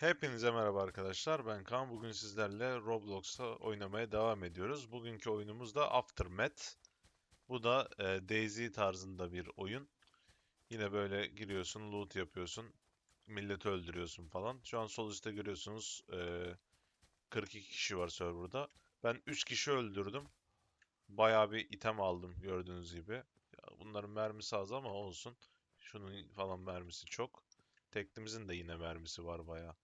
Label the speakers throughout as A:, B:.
A: Hepinize merhaba arkadaşlar. Ben Kaan. Bugün sizlerle Roblox'ta oynamaya devam ediyoruz. Bugünkü oyunumuz da Aftermath. Bu da e, DayZ tarzında bir oyun. Yine böyle giriyorsun, loot yapıyorsun, milleti öldürüyorsun falan. Şu an sol üstte görüyorsunuz e, 42 kişi var serverda. Ben 3 kişi öldürdüm. Bayağı bir item aldım gördüğünüz gibi. Ya bunların mermisi az ama olsun. Şunun falan mermisi çok. Teklimizin de yine mermisi var bayağı.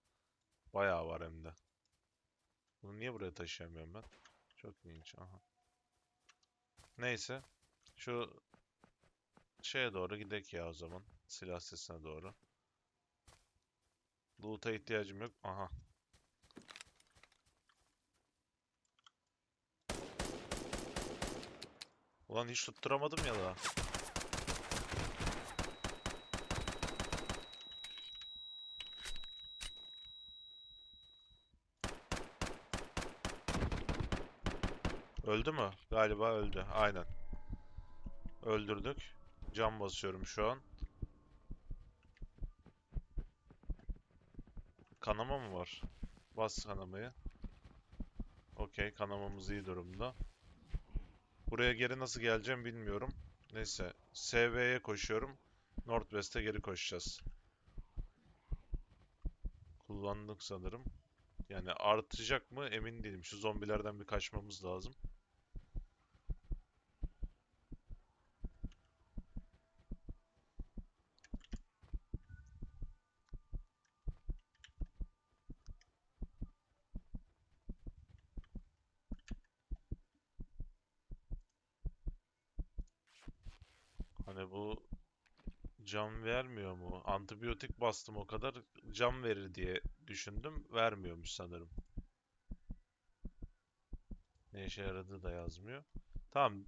A: Bayağı var hem de. Bunu niye buraya taşıyamıyorum ben? Çok ilginç. Aha. Neyse. Şu şeye doğru gidek ya o zaman. Silah sesine doğru. Loot'a ihtiyacım yok. Aha. Ulan hiç tutturamadım ya da. Öldü mü? Galiba öldü. Aynen. Öldürdük. Cam basıyorum şu an. Kanama mı var? Bas kanamayı. Okey, kanamamız iyi durumda. Buraya geri nasıl geleceğim bilmiyorum. Neyse, SV'ye koşuyorum. Northwest'e geri koşacağız. Kullandık sanırım. Yani artacak mı emin değilim. Şu zombilerden bir kaçmamız lazım. Hani bu can vermiyor mu? Antibiyotik bastım o kadar can verir diye düşündüm. Vermiyormuş sanırım. Ne işe yaradığı da yazmıyor. Tamam.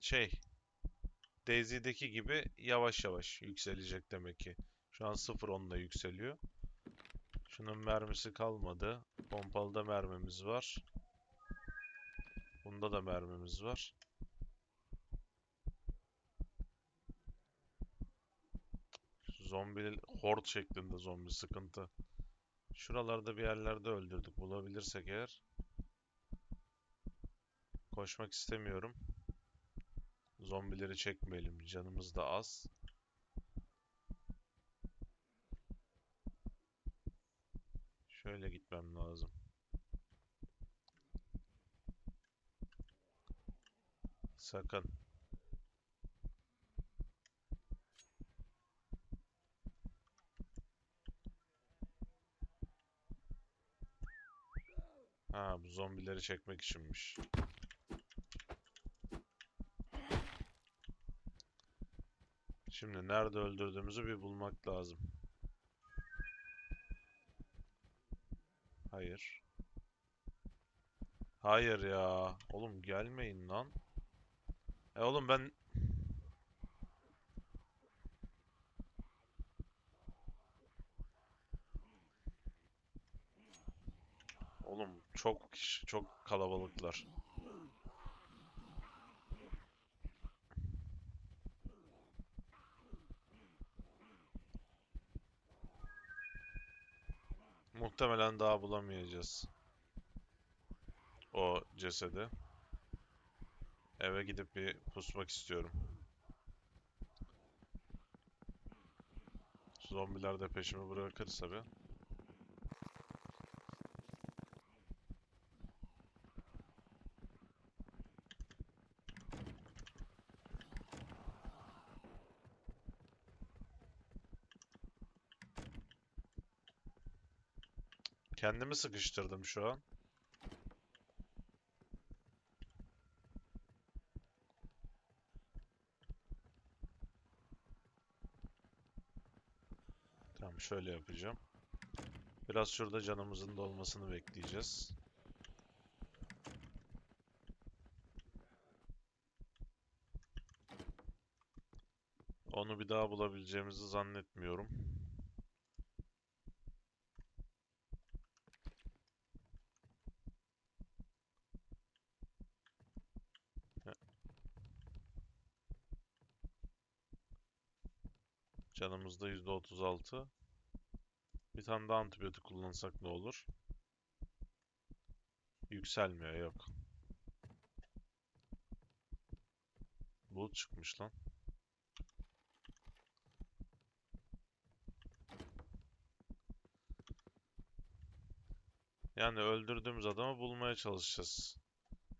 A: Şey. DayZ'deki gibi yavaş yavaş yükselecek demek ki. Şu an 0.10'la yükseliyor. Şunun mermisi kalmadı. Pompalıda mermimiz var. Bunda da mermimiz var. Zombi horde şeklinde zombi sıkıntı. Şuralarda bir yerlerde öldürdük. Bulabilirsek eğer. Koşmak istemiyorum. Zombileri çekmeyelim. Canımız da az. Şöyle gitmem lazım. Sakın. Ha bu zombileri çekmek içinmiş. Şimdi nerede öldürdüğümüzü bir bulmak lazım. Hayır. Hayır ya. Oğlum gelmeyin lan. E oğlum ben Oğlum çok kişi, çok kalabalıklar. Muhtemelen daha bulamayacağız. O cesedi. Eve gidip bir pusmak istiyorum. Zombiler de peşimi bırakırsa bir. Kendimi sıkıştırdım şu an. Tamam şöyle yapacağım. Biraz şurada canımızın dolmasını bekleyeceğiz. Onu bir daha bulabileceğimizi zannetmiyorum. Canımızda %36. Bir tane daha antibiyotik kullansak ne olur? Yükselmiyor yok. Bulut çıkmış lan. Yani öldürdüğümüz adamı bulmaya çalışacağız.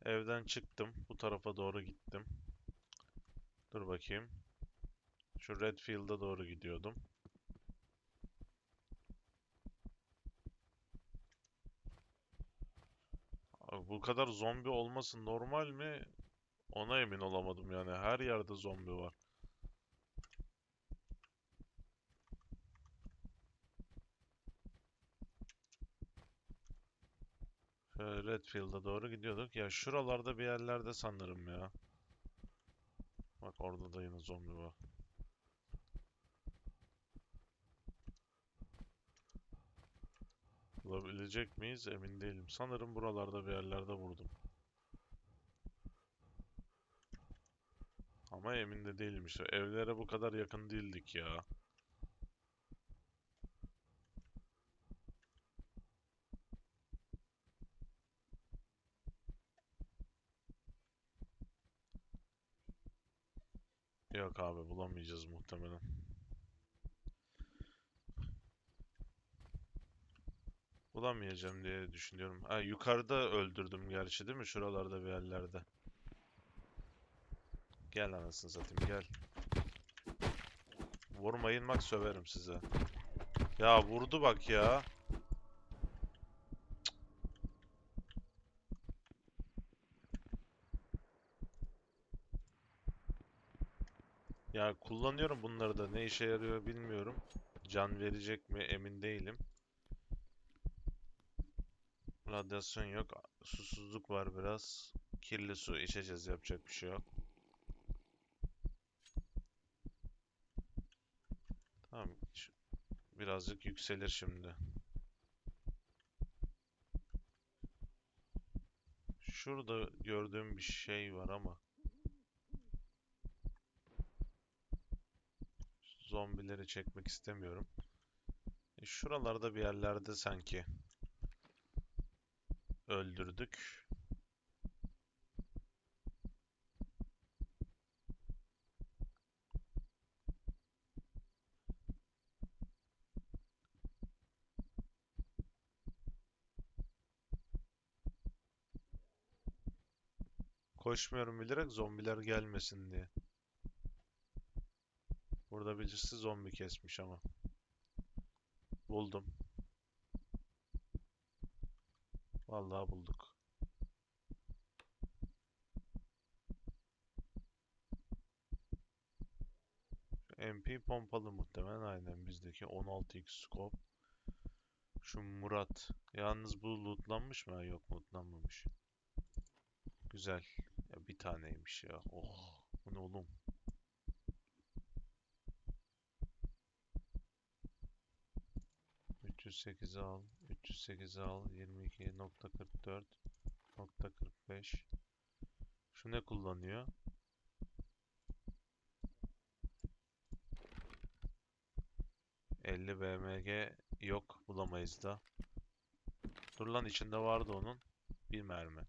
A: Evden çıktım. Bu tarafa doğru gittim. Dur bakayım. Şu Redfield'a doğru gidiyordum. Abi bu kadar zombi olması normal mi? Ona emin olamadım yani. Her yerde zombi var. Şöyle Redfield'a doğru gidiyorduk. Ya şuralarda bir yerlerde sanırım ya. Bak orada da yine zombi var. Bulabilecek miyiz? Emin değilim. Sanırım buralarda bir yerlerde vurdum. Ama emin de değilim işte. Evlere bu kadar yakın değildik ya. Yok abi bulamayacağız muhtemelen. Bulamayacağım diye düşünüyorum. Ha yukarıda öldürdüm gerçi değil mi? Şuralarda bir yerlerde. Gel anasını satayım gel. Vurmayın bak söverim size. Ya vurdu bak ya. Ya kullanıyorum bunları da ne işe yarıyor bilmiyorum. Can verecek mi emin değilim. Radyasyon yok. Susuzluk var biraz. Kirli su içeceğiz yapacak bir şey yok. Tamam. Birazcık yükselir şimdi. Şurada gördüğüm bir şey var ama. Zombileri çekmek istemiyorum. E, Şuralarda bir yerlerde sanki öldürdük. Koşmuyorum bilerek zombiler gelmesin diye. Burada birisi zombi kesmiş ama. Buldum. Vallahi bulduk. MP pompalı muhtemelen aynen bizdeki 16x scope. Şu Murat. Yalnız bu lootlanmış mı? Yok lootlanmamış. Güzel. Ya bir taneymiş ya. Oh. Bu ne oğlum? ...308'i al, 308'i al, 22.44.45 Şu ne kullanıyor? ...50 BMG yok, bulamayız da. Dur lan içinde vardı onun. Bir mermi.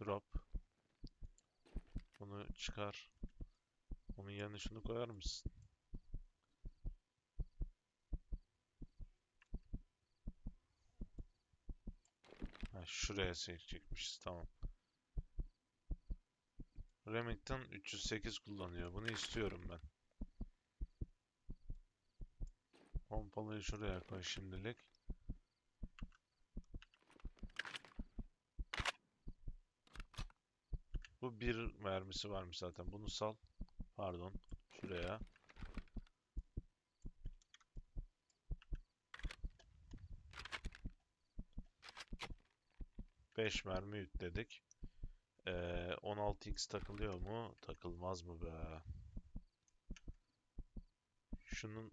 A: Drop. Bunu çıkar. Onun yerine şunu koyar mısın? Ha, şuraya çekmişiz. Tamam. Remington 308 kullanıyor. Bunu istiyorum ben. Pompalıyı şuraya koy şimdilik. Bu bir mermisi varmış zaten. Bunu sal. Pardon. Şuraya. Beş mermi yükledik. Ee, 16x takılıyor mu? Takılmaz mı be? Şunun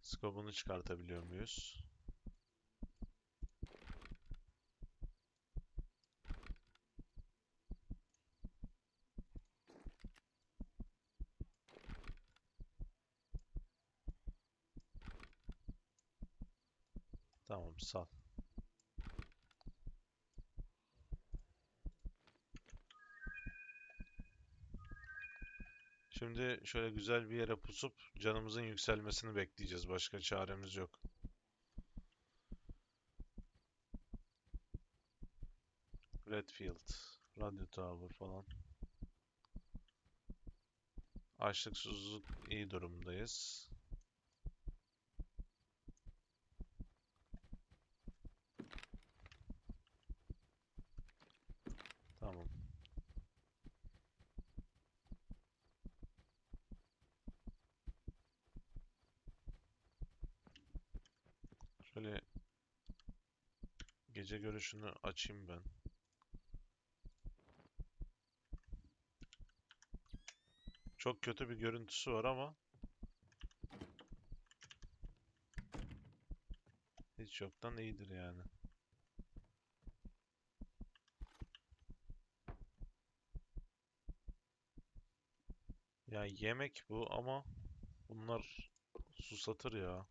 A: skobunu çıkartabiliyor muyuz? Tamam sal. Şimdi şöyle güzel bir yere pusup canımızın yükselmesini bekleyeceğiz. Başka çaremiz yok. Redfield, Radyo Tower falan. Açlık, susuzluk iyi durumdayız. Tamam. Şöyle gece görüşünü açayım ben. Çok kötü bir görüntüsü var ama hiç yoktan iyidir yani. Ya yemek bu ama bunlar susatır ya.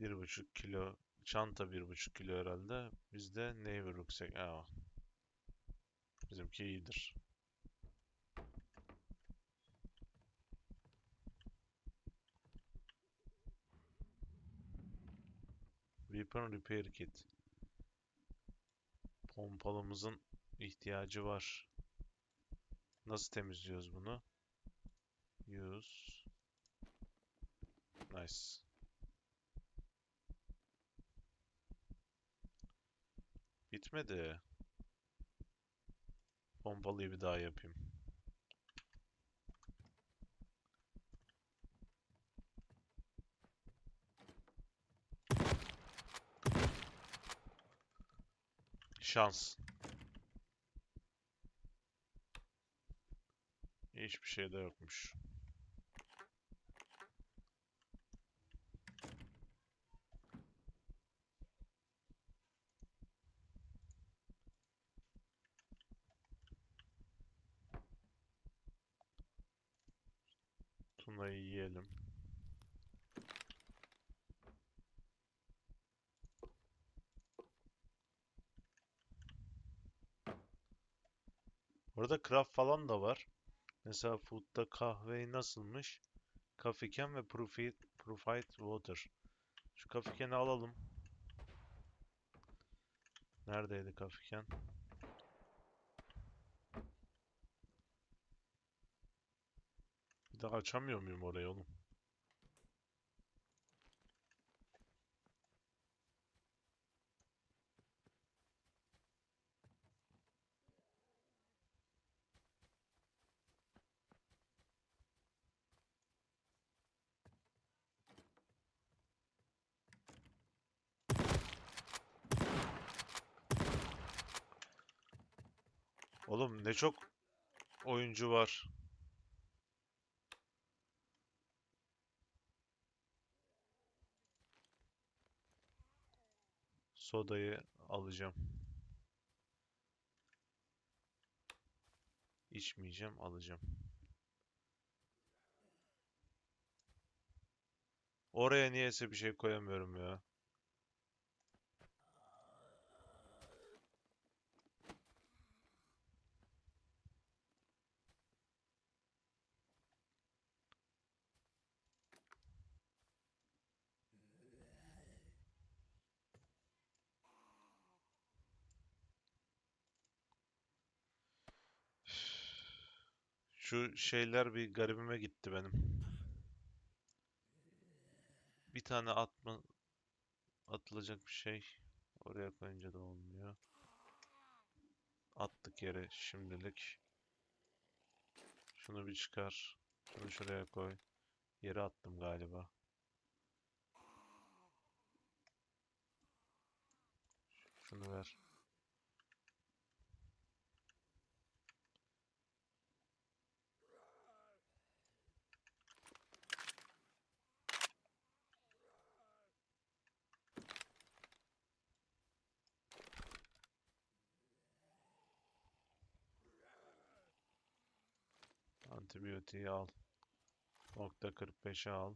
A: Bir buçuk kilo çanta bir buçuk kilo herhalde. Bizde neighbor rucksack. Aa. Bizimki iyidir. Weapon Repair Kit. Pompalımızın ihtiyacı var. Nasıl temizliyoruz bunu? Use. Nice. Bitmedi. Pompalıyı bir daha yapayım. Şans. Hiçbir şey de yokmuş. Yiyelim. Burada craft falan da var. Mesela food'da kahveyi nasılmış? Coffee can ve purified, purified water. Şu coffee can'i alalım. Neredeydi coffee can? Bir daha açamıyor muyum orayı oğlum? Oğlum ne çok oyuncu var. Sodayı alacağım. İçmeyeceğim, alacağım. Oraya niyeyse bir şey koyamıyorum ya. Şu şeyler bir garibime gitti benim. Bir tane atma atılacak bir şey oraya koyunca da olmuyor. Attık yere şimdilik. Şunu bir çıkar. Şunu şuraya koy. Yere attım galiba. Şunu ver. Antibiyotiği al. Nokta 45'i al.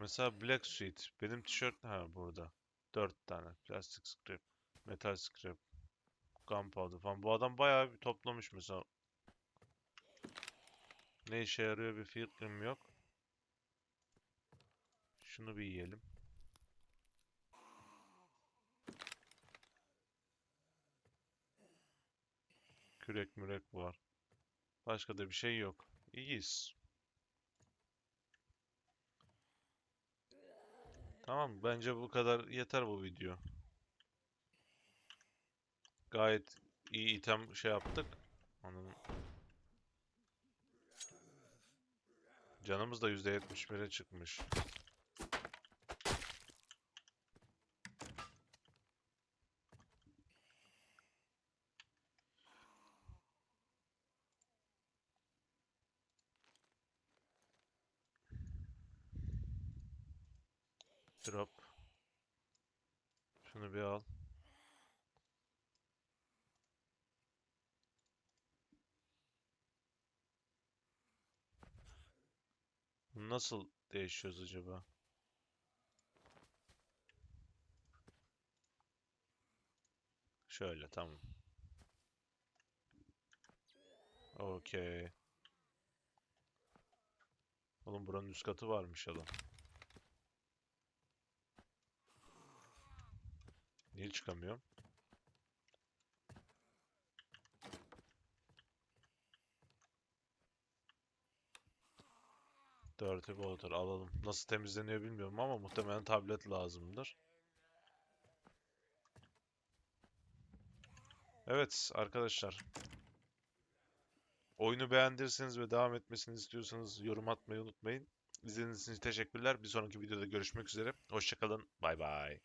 A: Mesela Black Suit. Benim tişört ha burada. 4 tane. Plastik scrap. Metal scrap. Gunpowder falan. Bu adam bayağı bir toplamış mesela. Ne işe yarıyor bir fikrim yok. Şunu bir yiyelim. Kürek mürek var. Başka da bir şey yok. İyiyiz. Tamam, bence bu kadar yeter bu video. Gayet iyi item şey yaptık. Onun Canımız da %71'e çıkmış. Drop. Şunu bir al. Nasıl değişiyoruz acaba? Şöyle tamam. Okey. Oğlum buranın üst katı varmış adam. Niye çıkamıyorum? Dirty water alalım. Nasıl temizleniyor bilmiyorum ama muhtemelen tablet lazımdır. Evet arkadaşlar. Oyunu beğendiyseniz ve devam etmesini istiyorsanız yorum atmayı unutmayın. İzlediğiniz için teşekkürler. Bir sonraki videoda görüşmek üzere. Hoşçakalın. Bay bay.